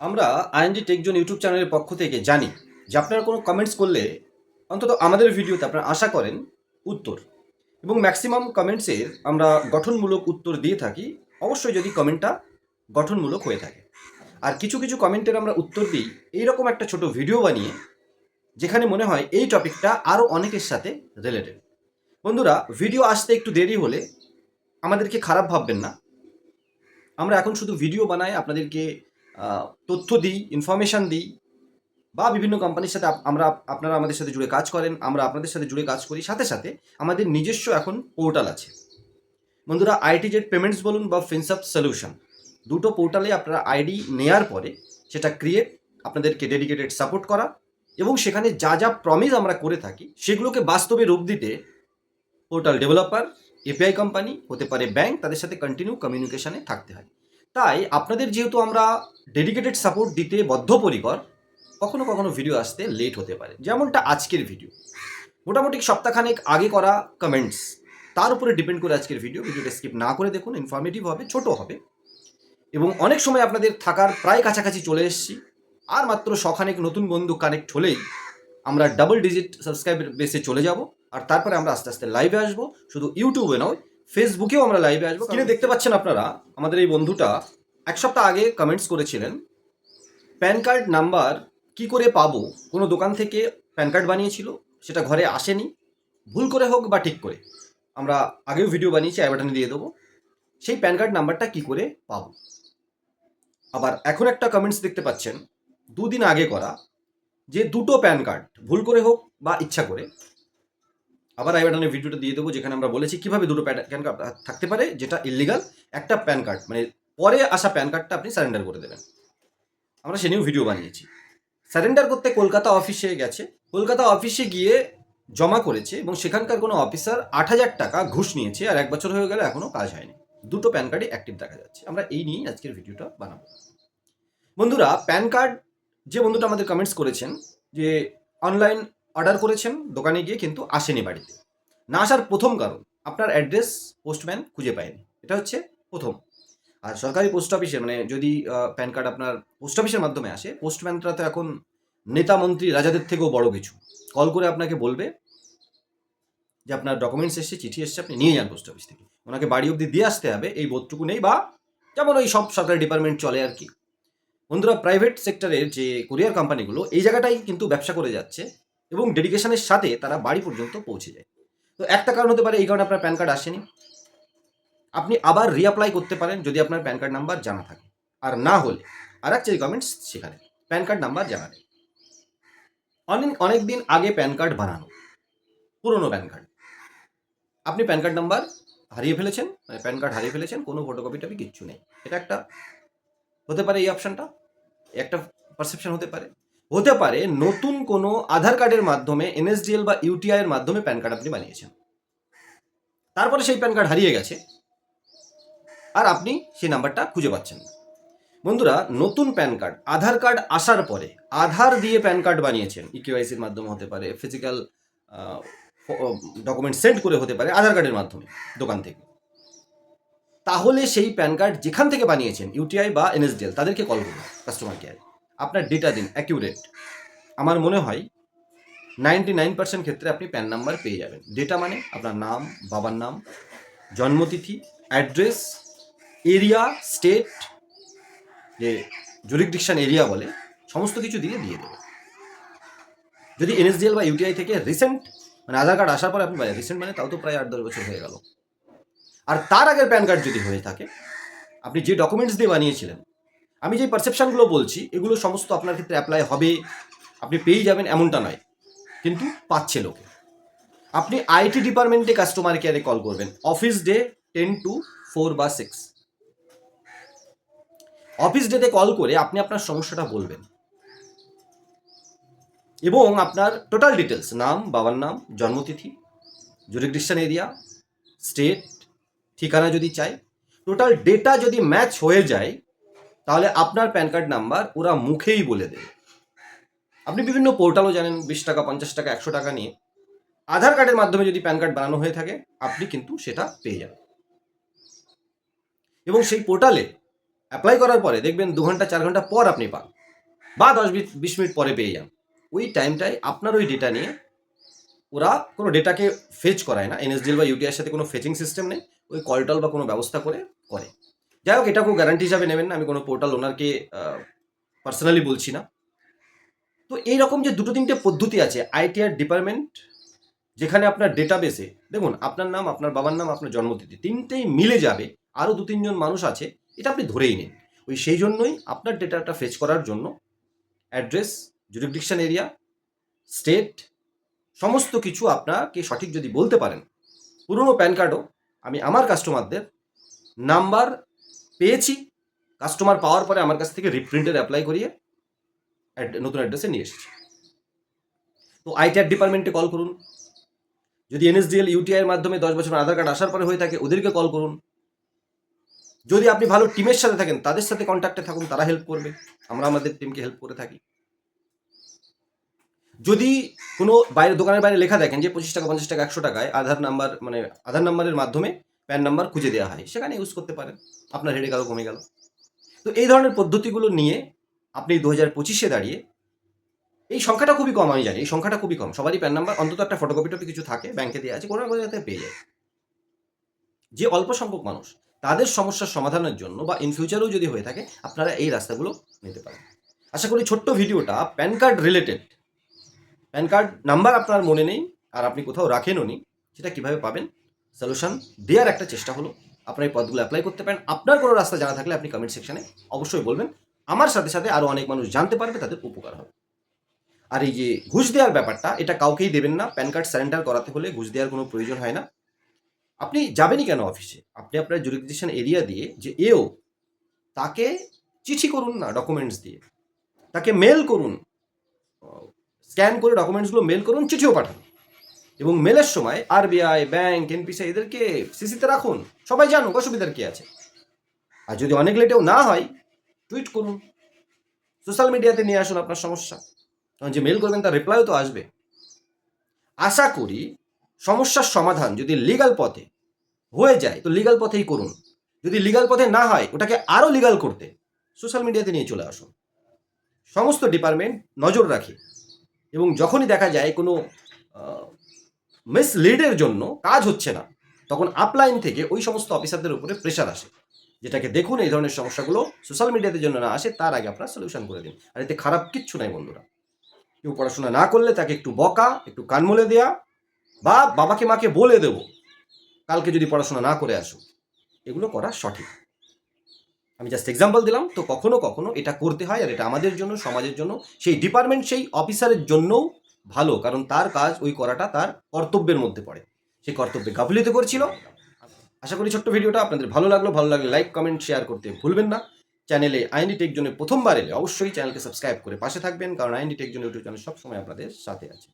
আমরা ING TechZone YouTube চ্যানেলের পক্ষ থেকে জানি যে আপনারা কোনো কমেন্টস করলে অন্তত আমাদের ভিডিওতে আপনারা আশা করেন উত্তর। এবং ম্যাক্সিমাম কমেন্টসের আমরা গঠনমূলক উত্তর দিয়ে থাকি। অবশ্যই যদি কমেন্টটা গঠনমূলক হয়ে থাকে। আর কিছু কিছু কমেন্টের আমরা উত্তর দিই। এইরকম একটা ছোট ভিডিও বানিয়ে, যেখানে মনে হয় এই টপিকটা আরও অনেকের সাথে রিলেটেড বন্ধুরা ভিডিও আসতে একটু দেরি হলে আমাদেরকে খারাপ ভাববেন না। আমরা এখন শুধু ভিডিও বানাই আপনাদেরকে তথ্য দিই ইনফরমেশান দিই, বা বিভিন্ন কোম্পানির সাথে আমরা আপনারা আমাদের সাথে জুড়ে কাজ করেন, আমরা আপনাদের সাথে জুড়ে কাজ করি, সাথে সাথে আমাদের নিজস্ব এখন পোর্টাল আছে। বন্ধুরা আইটি জেড পেমেন্টস বলুন বা ফিনসাপ সলিউশন দুটো পোর্টালে আপনারা আইডি নেয়ার পরে সেটা ক্রিয়েট আপনাদেরকে ডেডিকেটেড সাপোর্ট করা, এবং সেখানে যা যা প্রমিস আমরা করে থাকি, সেগুলোকে বাস্তবে রূপ দিতে পোর্টাল ডেভেলপার এপিআই কোম্পানি হতে পারে ব্যাংক তাদের সাথে কন্টিনিউ কমিউনিকেশানে থাকতে হয়। তাই আপনাদের যেহেতু আমরা ডেডিকেটেড সাপোর্ট দিতে বদ্ধপরিকর, কখনো কখনো ভিডিও আসতে লেট হতে পারে। যেমনটা আজকের ভিডিও মোটামুটি সপ্তাহখানেক আগে করা কমেন্টস তার উপরে ডিপেন্ড করে আজকের ভিডিও ভিডিওটা স্কিপ না করে দেখুন ইনফরমেটিভ হবে, ছোট হবে। এবং অনেক সময় আপনাদের থাকার প্রায় কাছাকাছি চলে এসেছি। আর মাত্র শখানেক নতুন বন্ধু কানেক্ট হলেই আমরা ডাবল ডিজিট সাবস্ক্রাইবার বেসে চলে যাব। আর তারপরে আমরা আস্তে আস্তে লাইভে আসব। শুধু ইউটিউবে নয় ফেসবুকেও আমরা লাইভে আসব। কিনে দেখতে পাচ্ছেন আপনারা? আমাদের এই বন্ধুটা এক সপ্তাহ আগে কমেন্টস করেছিলেন প্যান কার্ড নাম্বার কি করে পাবো? কোনো দোকান থেকে প্যান কার্ড বানিয়েছিল সেটা ঘরে আসেনি। ভুল করে হোক বা ঠিক করে আমরা আগেও ভিডিও বানিয়েছি বাটনে দিয়ে দেবো। সেই প্যান কার্ড নাম্বারটা কি করে পাবো? আবার এখন একটা কমেন্টস দেখতে পাচ্ছেন দুদিন আগে করা যে দুটো প্যান কার্ড ভুল করে হোক বা ইচ্ছা করে আবার আই বাটনে ভিডিওটা দিয়ে দেবো যেখানে আমরা বলেছি কীভাবে দুটো প্যান কার্ড থাকতে পারে, যেটা ইলিগাল একটা প্যান কার্ড মানে পরে আসা প্যান কার্ডটা আপনি সারেন্ডার করে দেবেন। আমরা সে নিয়েও ভিডিও বানিয়েছি। সারেন্ডার করতে কলকাতা অফিসে গেছে। কলকাতা অফিসে গিয়ে জমা করেছে এবং সেখানকার কোনো অফিসার আট হাজার টাকা ঘুষ নিয়েছে আর এক বছর হয়ে গেলে এখনও কাজ হয়নি। দুটো প্যান কার্ডই অ্যাক্টিভ দেখা যাচ্ছে। আমরা এই নিয়েই আজকের ভিডিওটা বানাবো। বন্ধুরা, প্যান কার্ড যে বন্ধুটা আমাদের কমেন্টস করেছেন যে অনলাইন অর্ডার করেছেন দোকানে গিয়ে কিন্তু আসেনি বাড়িতে। না আসার প্রথম কারণ, আপনার অ্যাড্রেস পোস্টম্যান খুঁজে পায়নি। এটা হচ্ছে প্রথম। আর সরকারি পোস্ট অফিসে মানে যদি প্যান কার্ড আপনার পোস্ট অফিসের মাধ্যমে আসে, পোস্টম্যানরা তো এখন নেতা মন্ত্রী রাজাদের থেকেও বড় কিছু। কল করে আপনাকে বলবে যে আপনার ডকুমেন্টস এসছে, চিঠি এসছে, আপনি নিয়ে যান পোস্ট অফিস থেকে। ওনাকে বাড়ি অবধি দিয়ে আসতে হবে, এই বোধটুকু নেই বা যেমন ওই সব সরকারি ডিপার্টমেন্ট চলে আর কি। বন্ধুরা প্রাইভেট সেক্টরের যে কুরিয়ার কোম্পানিগুলো এই জায়গাটাই কিন্তু ব্যবসা করে যাচ্ছে। এবং ডেডিকেশনের সাথে তারা বাড়ি পর্যন্ত পৌঁছে যায়। তো একটা কারণ হতে পারে, এই কারণে আপনার প্যান কার্ড আসেনি। আপনি আবার রিঅ্যাপ্লাই করতে পারেন যদি আপনার প্যান কার্ড নাম্বার জানা থাকে। আর না হলে আর এক কমেন্টস সেখানে, প্যান কার্ড নাম্বার জানা নেই। অনেক অনেক দিন আগে প্যান কার্ড বানানো, পুরনো প্যান কার্ড। আপনি প্যান কার্ড নাম্বার হারিয়ে ফেলেছেন মানে প্যান কার্ড হারিয়ে ফেলেছেন, কোনো ফটোকপি টপি কিচ্ছু নেই। এটা একটা, হতে পারে এই অপশানটা একটা পারসেপশন হতে পারে। হতে পারে নতুন কোনো আধার কার্ডের মাধ্যমে, এনএসডিএল বা ইউটিআই এর মাধ্যমে প্যান কার্ড আপনি বানিয়েছেন। তারপরে সেই প্যান কার্ড হারিয়ে গেছে আর আপনি সেই নাম্বারটা খুঁজে পাচ্ছেন না। বন্ধুরা, নতুন প্যান কার্ড, আধার কার্ড আসার পরে আধার দিয়ে প্যান কার্ড বানিয়েছেন ইকিউআইসির মাধ্যমে হতে পারে ফিজিক্যাল ডকুমেন্ট সেন্ড করে হতে পারে আধার কার্ডের মাধ্যমে দোকান থেকে। তাহলে সেই প্যান কার্ড যেখান থেকে বানিয়েছেন, ইউটিআই বা এনএসডিএল, তাদেরকে কল করুন কাস্টমার কেয়ারে আপনার ডেটা দিন অ্যাকিউরেট আমার মনে হয় নাইনটি নাইন পার্সেন্ট ক্ষেত্রে আপনি প্যান নাম্বার পেয়ে যাবেন। ডেটা মানে আপনার নাম, বাবার নাম, জন্মতিথি অ্যাড্রেস এরিয়া স্টেট যে জুরিকডিকশন এরিয়া বলে, সমস্ত কিছু দিয়ে দিয়ে দেবে যদি এনএসডিএল বা ইউটিআই থেকে রিসেন্ট মানে আধার কার্ড আসার পর আপনি রিসেন্ট মানে তাও তো প্রায় আট দশ বছর হয়ে গেল। আর তার আগের প্যান কার্ড যদি হয়ে থাকে, আপনি যে ডকুমেন্টস দিয়ে বানিয়েছিলেন আমি যে পারসেপশনগুলো বলছি, এগুলো সমস্ত আপনার ক্ষেত্রে অ্যাপ্লাই হবে। আপনি পেয়ে যাবেন, এমনটা নয়। কিন্তু পাচ্ছে লোকে। আপনি আইটি ডিপার্টমেন্টে কাস্টমার কেয়ারে কল করবেন। Office day ten to four বা সিক্স অফিস ডেতে কল করে আপনি আপনার সমস্যাটা বলবেন। এবং আপনার টোটাল ডিটেলস নাম, বাবার নাম, জন্মতিথি জুরিকডিকশন এরিয়া স্টেট ঠিকানা যদি চাই টোটাল ডেটা যদি ম্যাচ হয়ে যায় তাহলে আপনার প্যান কার্ড নাম্বার ওরা মুখেই বলে দেবে। আপনি বিভিন্ন পোর্টালও জানেন, বিশ টাকা, পঞ্চাশ টাকা, একশো টাকা নিয়ে। আধার কার্ডের মাধ্যমে যদি প্যান কার্ড বানানো হয়ে থাকে, আপনি কিন্তু সেটা পেয়ে যাবেন। এবং সেই পোর্টালে অ্যাপ্লাই করার পরে দেখবেন দু ঘণ্টা, চার ঘণ্টা পর আপনি পান। বা দশ বিশ মিনিট পরে পেয়ে যান। ওই টাইমটায় আপনার ওই ডেটা নিয়ে ওরা কোনো ডেটাকে ফেচ করায় না। এনএসডিএল বা ইউটিআর সাথে কোনো ফেচিং সিস্টেম নেই। ওই কলটল বা কোনো ব্যবস্থা করে করে। যাই হোক এটাকেও গ্যারান্টি হিসাবে নেবেন না, আমি কোনো পোর্টাল ওনারকে পার্সোনালি বলছি না। তো এইরকম যে দুটো তিনটে পদ্ধতি আছে আইটিআর ডিপার্টমেন্ট যেখানে আপনার ডেটাবেসে দেখুন, আপনার নাম, আপনার বাবার নাম, আপনার জন্মতিথি, তিনটেই মিলে যাবে, আরও দু তিনজন মানুষ আছে, এটা আপনি ধরেই নিন। ওই সেই জন্যই আপনার ডেটাটা ফেচ করার জন্য অ্যাড্রেস জুরিডিকশন এরিয়া স্টেট সমস্ত কিছু আপনাকে সঠিক যদি বলতে পারেন, পুরনো প্যান কার্ডও আমি আমার কাস্টমারদের নাম্বার পেয়েছি। কাস্টমার পাওয়ার পরে আমার কাছ থেকে রিপ্রিন্টের অ্যাপ্লাই করিয়ে নতুন অ্যাড্রেসে নিয়ে এসেছি। তো আইটিআর ডিপার্টমেন্টে কল করুন। যদি এনএসডিএল ইউটিআই এর মাধ্যমে দশ বছর আধার কার্ড আসার পরে হয়ে থাকে, ওদেরকে কল করুন। যদি আপনি ভালো টিমের সাথে থাকেন, তাদের সাথে কন্ট্যাক্টে থাকুন, তারা হেল্প করবে। আমরা আমাদের টিমকে হেল্প করে থাকি। যদি কোনো বাইরে দোকানের বাইরে লেখা দেখেন যে পঁচিশ টাকা, পঞ্চাশ টাকা, একশো টাকায় আধার নাম্বার মানে আধার নাম্বারের মাধ্যমে প্যান নাম্বার খুঁজে দেওয়া হয়। সেখানে ইউজ করতে পারেন। আপনার হেডে গেল কমে গেল। তো এই ধরনের পদ্ধতিগুলো নিয়ে আপনি দু হাজার পঁচিশে দাঁড়িয়ে এই সংখ্যাটা খুবই কম, আমি জানি। এই সংখ্যাটা খুবই কম। সবারই প্যান নাম্বার, অন্তত একটা ফটোকপি টপি কিছু থাকে ব্যাংকে দেওয়া আছে, কোনো না কোনো জায়গাতে পেয়ে যায়। যে অল্প সংখ্যক মানুষ, তাদের সমস্যার সমাধানের জন্য বা ইন ফিউচারেও যদি হয়ে থাকে, আপনারা এই রাস্তাগুলো নিতে পারেন। আশা করি ছোট্ট ভিডিওটা PAN card related PAN card number আপনার মনে নেই, আর আপনি কোথাও রাখেনও নি, সেটা কীভাবে পাবেন সলিউশন দেওয়ার একটা চেষ্টা হলো। আপনার এই পদগুলো অ্যাপ্লাই করতে পারেন। আপনার কোনো রাস্তা জানা থাকলে আপনি কমেন্ট সেকশনে অবশ্যই বলবেন। আমার সাথে সাথে আরও অনেক মানুষ জানতে পারবে, তাদের উপকার হবে। আর এই যে ঘুষ দেওয়ার ব্যাপারটা, এটা কাউকেই দেবেন না। প্যান কার্ড স্যারেন্ডার করাতে হলে ঘুষ দেওয়ার কোনো প্রয়োজন হয় না। আপনি যাবেনই কেন অফিসে আপনি আপনার জুরিডিকশন এরিয়া দিয়ে যে এও তাকে চিঠি করুন না ডকুমেন্টস দিয়ে। তাকে মেল করুন। স্ক্যান করে ডকুমেন্টসগুলো মেল করুন, চিঠিও পাঠান। এবং মেলের সময় আরবিআই, ব্যাংক এনপিসিআই এদেরকে সিসিতে রাখুন। সবাই জানুক, অসুবিধার কি আছে? আর যদি অনেক লেটেও না হয়, টুইট করুন। সোশ্যাল মিডিয়াতে নিয়ে আসুন আপনার সমস্যা। কারণ যে মেল করবেন, তার রিপ্লাইও তো আসবে। আশা করি সমস্যার সমাধান যদি লিগাল পথে হয়ে যায়, তো লিগাল পথেই করুন। যদি লিগাল পথে না হয়, ওটাকে আরও লিগাল করতে সোশ্যাল মিডিয়াতে নিয়ে চলে আসুন। সমস্ত ডিপার্টমেন্ট নজর রাখে। এবং যখনই দেখা যায় কোনো মিসলিডের জন্য কাজ হচ্ছে না। তখন আপলাইন থেকে ওই সমস্ত অফিসারদের উপরে প্রেশার আসে। যেটাকে দেখুন এই ধরনের সমস্যাগুলো সোশ্যাল মিডিয়াতে জন্য না আসে, তার আগে আপনারা সলিউশন করে দিন। আর এতে খারাপ কিচ্ছু নাই বন্ধুরা। কেউ পড়াশোনা না করলে তাকে একটু বকা, একটু কানমলে দেয়া, বা বাবাকে মাকে বলে দেব, কালকে যদি পড়াশোনা না করে আসো। এগুলো করা সঠিক। আমি জাস্ট এক্সাম্পল দিলাম, তো কখনো কখনো এটা করতে হয়, আর এটা আমাদের জন্য, সমাজের জন্য, সেই ডিপার্টমেন্ট সেই অফিসারের জন্যও ভালো, কারণ তার কাজ ওই করাটা তার কর্তব্যের মধ্যে পড়ে। সেই কর্তব্যে গাফিলিতে করছিল। আশা করি ছোট্ট ভিডিওটা আপনাদের ভালো লাগল। ভালো লাগলে লাইক কমেন্ট শেয়ার করতে ভুলবেন না। চ্যানেলে আইনি টেক জন্য প্রথমবার এলে অবশ্যই চ্যানেলকে সাবস্ক্রাইব করে পাশে থাকবেন, কারণ আইনি টেক জন্য ইউটিউব চ্যানেল সবসময় আপনাদের সাথে আছে।